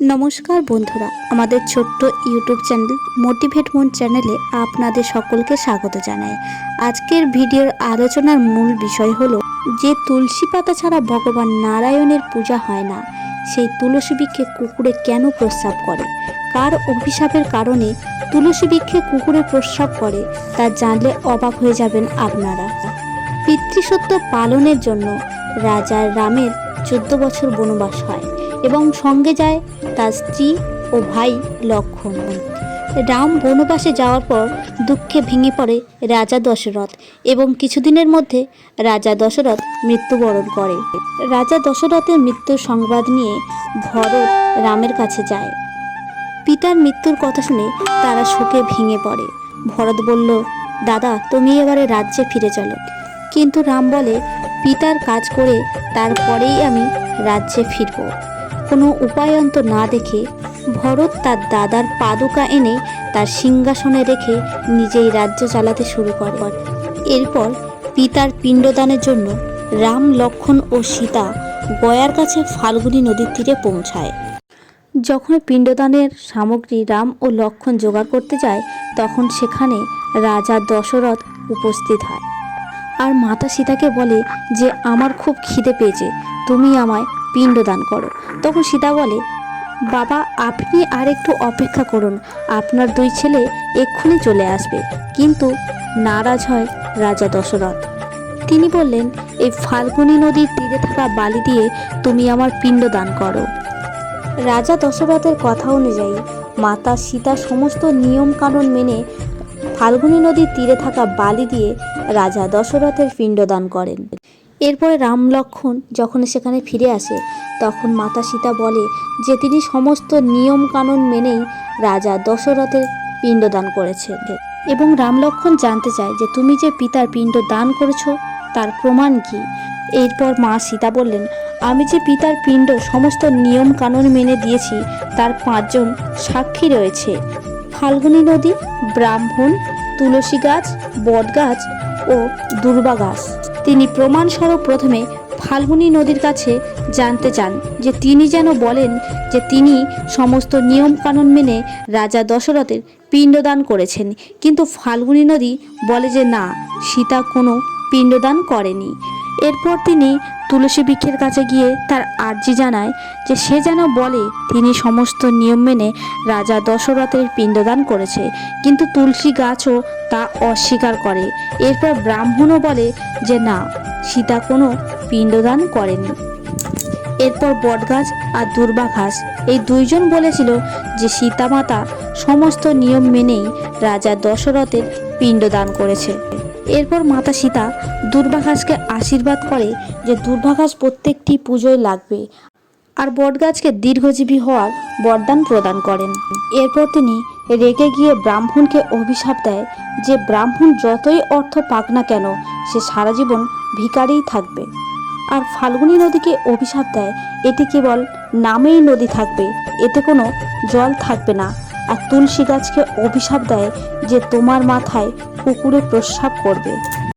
নমস্কার বন্ধুরা, আমাদের ছোট্ট ইউটিউব চ্যানেল মোটিভেট মন চ্যানেলে আপনাদের সকলকে স্বাগত জানাই। আজকের ভিডিওর আলোচনার মূল বিষয় হলো যে তুলসী পাতা ছাড়া ভগবান নারায়ণের পূজা হয় না, সেই তুলসী বৃক্ষে কুকুরে কেন প্রস্রাব করে? কার অভিশাপের কারণে তুলসী বৃক্ষে কুকুরে প্রস্রাব করে, তা জানলে অবাক হয়ে যাবেন আপনারা। পিতৃসত্য পালনের জন্য রাজা রামের চোদ্দ বছর বনবাস হয়। এবং সঙ্গে যায় তার স্ত্রী ও ভাই লক্ষণ রাম বনবাসে যাওয়ার পর দুঃখে ভেঙে পড়ে রাজা দশরথ এবং কিছুদিনের মধ্যে রাজা দশরথ মৃত্যুবরণ করে। রাজা দশরথের মৃত্যুর সংবাদ নিয়ে ভরত রামের কাছে যায়। পিতার মৃত্যুর কথা শুনে তারা শোকে ভেঙে পড়ে। ভরত বলল, দাদা, তুমি এবারে রাজ্যে ফিরে চলো। কিন্তু রাম বলে, পিতার কাজ করে তারপরেই আমি রাজ্যে ফিরব। কোনো উপায়ন্ত না দেখে ভরত তার দাদার পাদুকা এনে তার সিংহাসনে রেখে নিজেই রাজ্য চালাতে শুরু করে। এরপর পিতার পিণ্ডদানের জন্য রাম, লক্ষণ ও সীতা গয়ার কাছে ফাল্গুনী নদীর তীরে পৌঁছায়। যখন পিণ্ডদানের সামগ্রী রাম ও লক্ষণ জোগাড় করতে যায়, তখন সেখানে রাজা দশরথ উপস্থিত হয়। আর মাতা সীতাকে বলে যে, আমার খুব খিদে পেয়েছে, তুমি আমায় পিণ্ডদান করো। তখন সীতা বলে, বাবা, আপনি আর একটু অপেক্ষা করুন। আপনার দুই ছেলে এক্ষুনি চলে আসবে। কিন্তু নারাজ হয় রাজা দশরথ। তিনি বললেন, এই ফাল্গুনী নদীর তীরে থাকা বালি দিয়ে তুমি আমার পিণ্ড দান করো। রাজা দশরথের কথা অনুযায়ী মাতা সীতা সমস্ত নিয়ম কানুন মেনে ফাল্গুনী নদীর তীরে থাকা বালি দিয়ে রাজা দশরথের পিণ্ডদান করেন। এরপরে রাম লক্ষণ যখন সেখানে ফিরে আসে, তখন মাতা সীতা বলে যে তিনি সমস্ত নিয়ম কানুন মেনেই রাজা দশরথের পিণ্ডদান করেছে এবং রাম লক্ষণ জানতে চায় যে তুমি যে পিতার পিণ্ড দান করেছ, তার প্রমাণ কি? এরপর মা সীতা বললেন, আমি যে পিতার পিণ্ড সমস্ত নিয়ম কানুন মেনে দিয়েছি, তার পাঁচজন সাক্ষী রয়েছে। ফাল্গুনী নদী, ব্রাহ্মণ, তুলসী গাছ বট গাছ ও দুর্বা গাছ। তিনি প্রমাণস্বরূপ প্রথমে ফাল্গুনি নদীর কাছে জানতে চান যে তিনি যেন বলেন যে তিনি সমস্ত নিয়ম কানুন মেনে রাজা দশরথের পিণ্ডদান করেছেন। কিন্তু ফাল্গুনি নদী বলে যে না, সীতা কোনো পিণ্ডদান করেনি। এরপর তিনি তুলসী বৃক্ষের কাছে গিয়ে তার আর্জি জানায় যে সে যেন বলে, তিনি সমস্ত নিয়ম মেনে রাজা দশরথের পিণ্ডদান করেছে। কিন্তু তুলসী গাছও তা অস্বীকার করে। এরপর ব্রাহ্মণও বলে যে, না, সীতা কোনো পিণ্ডদান করেনি। এরপর বটগাছ আর দুর্বা ঘাস। এই দুইজন বলেছিল যে, সীতামাতা সমস্ত নিয়ম মেনেই রাজা দশরথের পিণ্ডদান করেছে। এরপর মাতা সীতা দুর্বাঘাসকে আশীর্বাদ করে যে দুর্বাঘাস প্রত্যেকটি পুজোয় লাগবে আর বটগাছকে দীর্ঘজীবী হওয়ার বরদান প্রদান করেন। এরপর তিনি রেগে গিয়ে ব্রাহ্মণকে অভিশাপ দেয় যে ব্রাহ্মণ যতই অর্থ পাক না কেন, সে সারা জীবন ভিকারেই থাকবে। আর ফাল্গুনী নদীকে অভিশাপ দেয়, এটি কেবল নামেই নদী থাকবে, এতে কোনো জল থাকবে না। আর তুলসী গাছকে অভিশাপ দেয় যে তোমার মাথায় কুকুরে প্রস্রাব করবে।